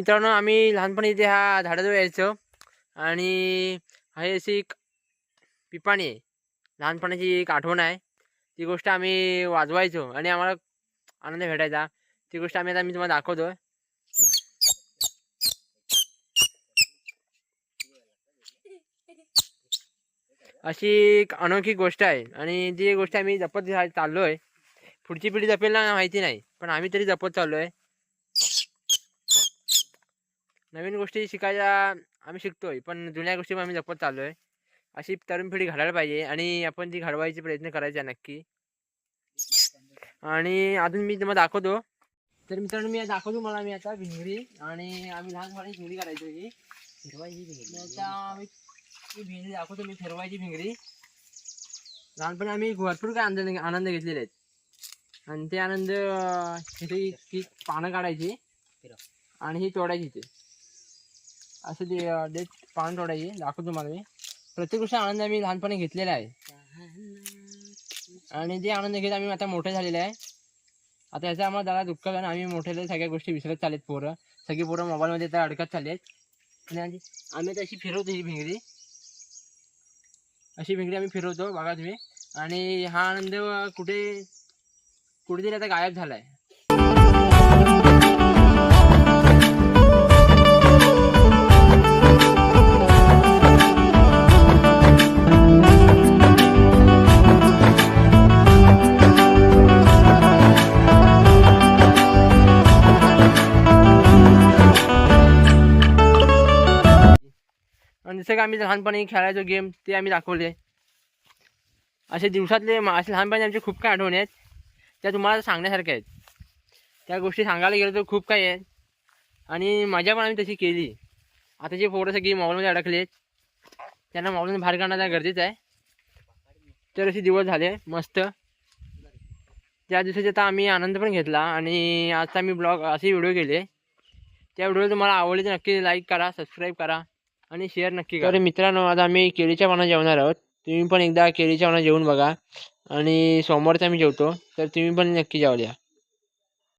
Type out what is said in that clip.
मित्रांनो आम्ही लहानपणी इथे ह्या झाडाजवळ यायचो. आणि हे अशी एक पिपाणी आहे. लहानपणाची एक आठवण आहे. ती गोष्ट आम्ही वाजवायचो आणि आम्हाला आनंद भेटायचा. ती गोष्ट आम्ही आता मी तुम्हाला दाखवतो. अशी एक अनोखी गोष्ट आहे. आणि ती गोष्ट आम्ही जपत चाललो आहे पुढची पिढी जपेल ना माहिती नाही. पण आम्ही तरी जपत चाललो आहे नवीन गोष्टी शिकायला आम्ही शिकतोय पण जुन्या गोष्टी पण आम्ही जपत चाललो आहे अशी तरुण पिढी घडायला पाहिजे आणि आपण ती घडवायची प्रयत्न करायचा नक्की. आणि अजून मी तुम्हाला दाखवतो. तर मित्रांनो मी दाखवतो मला मी आता भिंगरी आणि आम्ही लहानपणी भिंगरी करायचो ही फिरवायची भिंगरी आता आम्ही ती भिंगरी दाखवतो मी फिरवायची भिंगरी लहानपणी आम्ही भरपूर काय आनंद आनंद घेतलेले आहेत. आणि ते आनंद ही पानं काढायची आणि ही तोडायची इथे. असं ते डेट पान तोडायची दाखवतो तुम्हाला मी. प्रत्येक गोष्ट आनंद आम्ही लहानपणी घेतलेला आहे. आणि ते आनंद घेत आम्ही आता मोठे झालेले आहे. आता याचा आम्हाला जरा दुःख झालं आम्ही मोठे सगळ्या गोष्टी विसरत चालेत पोरं. सगळी पोरं मोबाईलमध्ये तर अडकत चालले आहेत आणि आम्ही आता अशी फिरवतो ही भिंगरी अशी भिंगरी आम्ही फिरवतो बघा तुम्ही. आणि हा आनंद कुठे कुठेतरी आता गायब झालाय. आहे जसं आम्ही लहानपणी खेळायचो गेम ते आम्ही दाखवले असे दिवसातले मा- असे लहानपणी आमचे खूप काही आठवणी आहेत त्या तुम्हाला सांगण्यासारख्या आहेत त्या गोष्टी सांगायला गेलो तर खूप काही आहेत आणि मजा पण आम्ही तशी केली आता जे पोरं सगळी मॉलमध्ये अडकले त्यांना मॉलमधून बाहेर काढणं गरजेचं आहे तर असे दिवस झाले मस्त त्या दिवसाचा आता आम्ही आनंद पण घेतला आणि आजचा आम्ही ब्लॉग असे व्हिडिओ केले त्या व्हिडिओ तुम्हाला आवडले तर नक्की लाईक करा सबस्क्राईब करा आणि शेअर नक्की करा. तर मित्रांनो आज आम्ही केळीच्या पानं जेवणार आहोत. तुम्ही पण एकदा केळीच्या पानं जेवून बघा. आणि सोमवारचं आम्ही जेवतो. तर तुम्ही पण नक्की जेवल्या